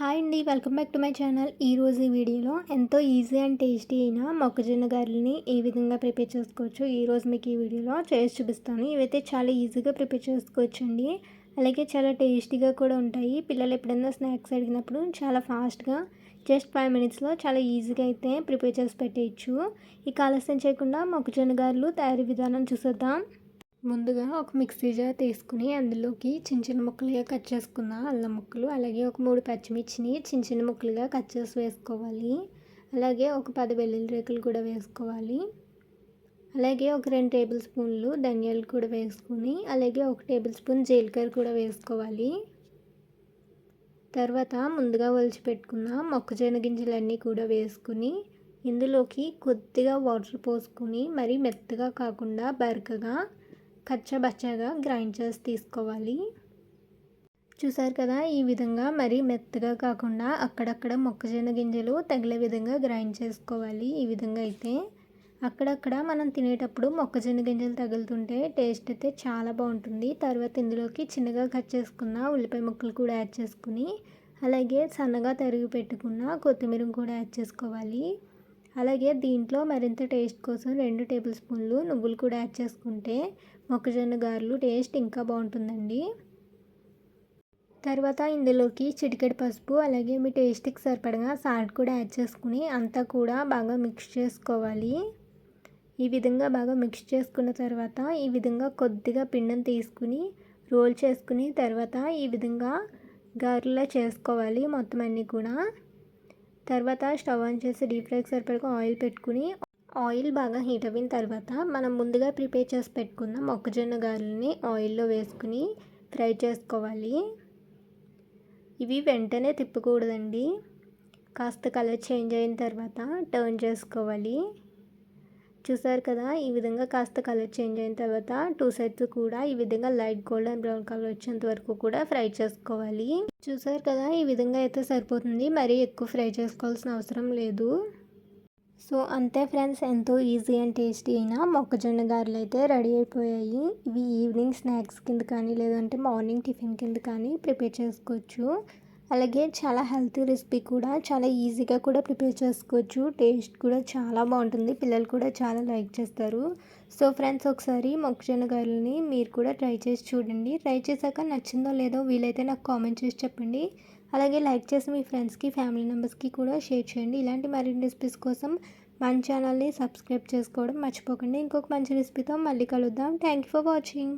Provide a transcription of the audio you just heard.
Hi అండి welcome back to my channel. ఈరోజు ఈ వీడియోలో ఎంతో ఈజీ అండ్ టేస్టీ అయిన మొక్కజొన్న గారెలని ఏ విధంగా ప్రిపేర్ చేసుకోవచ్చు ఈరోజు మీకు ఈ వీడియోలో చేసి చూపిస్తాను. ఇవైతే చాలా ఈజీగా ప్రిపేర్ చేసుకోవచ్చు అండి అలాగే చాలా టేస్టీగా కూడా ఉంటాయి. పిల్లలు ఎప్పుడైనా స్నాక్స్ అడిగినప్పుడు చాలా ఫాస్ట్గా జస్ట్ ఫైవ్ మినిట్స్లో చాలా ఈజీగా అయితే ప్రిపేర్ చేసి పెట్టేయచ్చు. ఇక ఆలస్యం చేయకుండా మొక్కజొన్న గారెలు తయారీ విధానం చూసేద్దాం. ముందుగా ఒక మిక్సీ జార్ తీసుకుని అందులోకి చిన్న చిన్న ముక్కలుగా కట్ చేసుకున్న అల్లం ముక్కలు అలాగే ఒక మూడు పచ్చిమిర్చిని చిన్న చిన్న ముక్కలుగా కట్ చేసి వేసుకోవాలి. అలాగే ఒక పది వెల్లుల్లి రేకులు కూడా వేసుకోవాలి. అలాగే ఒక రెండు టేబుల్ స్పూన్లు ధనియాలు కూడా వేసుకుని అలాగే ఒక టేబుల్ స్పూన్ జీలకర్ర కూడా వేసుకోవాలి. తర్వాత ముందుగా ఒలిచిపెట్టుకున్న మొక్కజొన్న గింజలన్నీ కూడా వేసుకుని ఇందులోకి కొద్దిగా వాటర్ పోసుకుని మరీ మెత్తగా కాకుండా బరకగా కచ్చబచ్చగా గ్రైండ్ చేసి తీసుకోవాలి. చూసారు కదా ఈ విధంగా మరీ మెత్తగా కాకుండా అక్కడక్కడ మొక్కజొన్న గింజలు తగిలే విధంగా గ్రైండ్ చేసుకోవాలి. ఈ విధంగా అయితే అక్కడక్కడ మనం తినేటప్పుడు మొక్కజొన్న గింజలు తగులుతుంటే టేస్ట్ అయితే చాలా బాగుంటుంది. తర్వాత ఇందులోకి చిన్నగా కట్ చేసుకున్న ఉల్లిపాయ ముక్కలు కూడా యాడ్ చేసుకుని అలాగే సన్నగా తరిగి పెట్టుకున్న కొత్తిమీర కూడా యాడ్ చేసుకోవాలి. అలాగే దీంట్లో మరింత టేస్ట్ కోసం రెండు టేబుల్ స్పూన్లు నువ్వులు కూడా యాడ్ చేసుకుంటే మొక్కజొన్న గారెలు టేస్ట్ ఇంకా బాగుంటుందండి. తర్వాత ఇందులోకి చిటికెడు పసుపు అలాగే మీ టేస్ట్కి సరిపడగా సాల్ట్ కూడా యాడ్ చేసుకుని అంతా కూడా బాగా మిక్స్ చేసుకోవాలి. ఈ విధంగా బాగా మిక్స్ చేసుకున్న తర్వాత ఈ విధంగా కొద్దిగా పిండిని తీసుకుని రోల్ చేసుకుని తర్వాత ఈ విధంగా గారెలా చేసుకోవాలి మొత్తం అన్నీ కూడా. తర్వాత స్టవ్ ఆన్ చేసి డీప్ ఫ్రైకి సరిపడగా ఆయిల్ పెట్టుకుని ఆయిల్ బాగా హీట్ అయిన తర్వాత మనం ముందుగా ప్రిపేర్ చేసి పెట్టుకున్న మొక్కజొన్న గారెల్ని ఆయిల్లో వేసుకుని ఫ్రై చేసుకోవాలి. ఇవి వెంటనే తిప్పకూడదండి. కాస్త కలర్ చేంజ్ అయిన తర్వాత టర్న్ చేసుకోవాలి. చూసారు కదా ఈ విధంగా కాస్త కలర్ చేంజ్ అయిన తర్వాత టూ సైడ్స్ కూడా ఈ విధంగా లైట్ గోల్డెన్ బ్రౌన్ కలర్ వచ్చేంత వరకు కూడా ఫ్రై చేసుకోవాలి. చూసారు కదా ఈ విధంగా అయితే సరిపోతుంది. మరీ ఎక్కువ ఫ్రై చేసుకోవాల్సిన అవసరం లేదు. సో అంతే ఫ్రెండ్స్. ఎంతో ఈజీ అండ్ టేస్టీ అయినా మొక్కజొన్న గారెలు అయితే రెడీ అయిపోయాయి. ఇవి ఈవినింగ్ స్నాక్స్ కింద కానీ లేదంటే మార్నింగ్ టిఫిన్ కింద కానీ ప్రిపేర్ చేసుకోవచ్చు. అలాగే చాలా హెల్తీ రెసిపీ కూడా చాలా ఈజీగా కూడా ప్రిపేర్ చేసుకోవచ్చు. టేస్ట్ కూడా చాలా బాగుంటుంది. పిల్లలు కూడా చాలా లైక్ చేస్తారు. సో ఫ్రెండ్స్ ఒకసారి మొక్కజొన్న గారిని మీరు కూడా ట్రై చేసి చూడండి. ట్రై చేశాక నచ్చిందో లేదో వీలైతే నాకు కామెంట్ చేసి చెప్పండి. అలాగే లైక్ చేసి మీ ఫ్రెండ్స్కి ఫ్యామిలీ మెంబర్స్కి కూడా షేర్ చేయండి. ఇలాంటి మరిన్ని రెసిపీస్ కోసం మన ఛానల్ని సబ్స్క్రైబ్ చేసుకోవడం మర్చిపోకండి. ఇంకొక మంచి రెసిపీతో మళ్ళీ కలుద్దాం. Thank you for watching.